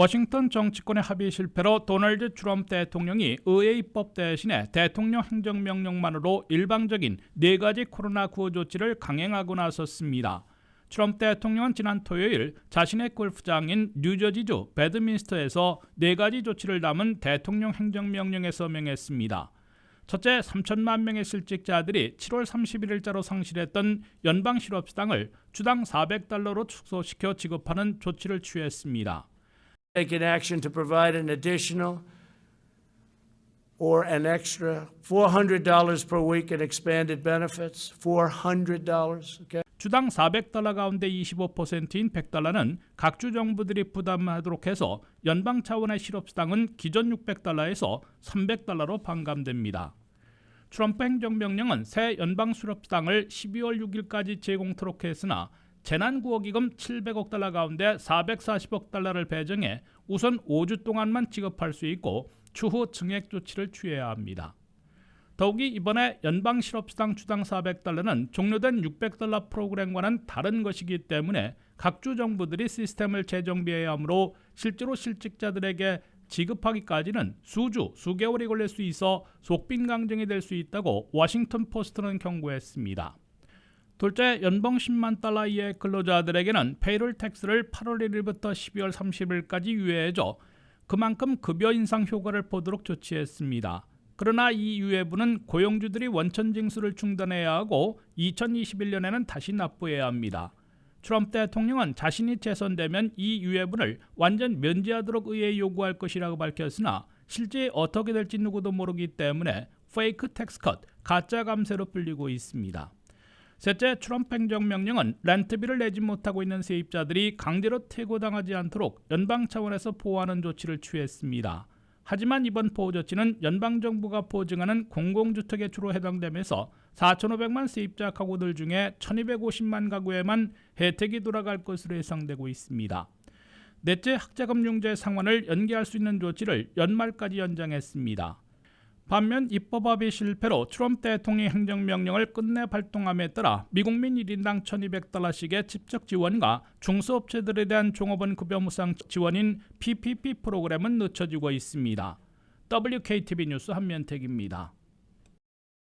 워싱턴 정치권의 합의 실패로 도널드 트럼프 대통령이 의회 입법 대신에 대통령 행정명령만으로 일방적인 네 가지 코로나 구호 조치를 강행하고 나섰습니다. 트럼프 대통령은 지난 토요일 자신의 골프장인 뉴저지주 배드민스터에서 네 가지 조치를 담은 대통령 행정명령에 서명했습니다. 첫째, 3천만 명의 실직자들이 7월 31일자로 상실했던 연방 실업수당을 주당 400달러로 축소시켜 지급하는 조치를 취했습니다. Taken action to provide an additional or an extra $400 per week in expanded benefits. $400, okay? 주당 400달러 가운데 25%인 100달러는 각 주 정부들이 부담하도록 해서 연방 차원의 실업수당은 기존 600달러에서 300달러로 반감됩니다. 트럼프 행정명령은 새 연방 실업수당을 12월 6일까지 제공토록 했으나 재난구호기금 700억 달러 가운데 440억 달러를 배정해 우선 5주 동안만 지급할 수 있고 추후 증액 조치를 취해야 합니다. 더욱이 이번에 연방 실업수당 주당 400달러는 종료된 600달러 프로그램과는 다른 것이기 때문에 각주 정부들이 시스템을 재정비해야 하므로 실제로 실직자들에게 지급하기까지는 수주, 수개월이 걸릴 수 있어 속빈 강정이 될 수 있다고 워싱턴 포스트는 경고했습니다. 둘째, 연봉 10만 달러 이하의 근로자들에게는 페이롤 텍스를 8월 1일부터 12월 30일까지 유예해줘 그만큼 급여 인상 효과를 보도록 조치했습니다. 그러나 이 유예분은 고용주들이 원천 징수를 중단해야 하고 2021년에는 다시 납부해야 합니다. 트럼프 대통령은 자신이 재선되면 이 유예분을 완전 면제하도록 의회에 요구할 것이라고 밝혔으나 실제 어떻게 될지 누구도 모르기 때문에 페이크 텍스 컷, 가짜 감세로 불리고 있습니다. 셋째, 트럼프 행정명령은 렌트비를 내지 못하고 있는 세입자들이 강제로 퇴고당하지 않도록 연방 차원에서 보호하는 조치를 취했습니다. 하지만 이번 보호 조치는 연방 정부가 보증하는 공공주택에 주로 해당되면서 4,500만 세입자 가구들 중에 1,250만 가구에만 혜택이 돌아갈 것으로 예상되고 있습니다. 넷째, 학자금융제 상환을 연기할 수 있는 조치를 연말까지 연장했습니다. 반면 입법합의 실패로 트럼프 대통령 행정명령을 끝내 발동함에 따라 미국민 1인당 1200달러씩의 직접 지원과 중소업체들에 대한 종업원 급여 무상 지원인 PPP 프로그램은 늦춰지고 있습니다. WKTV 뉴스 한면택입니다.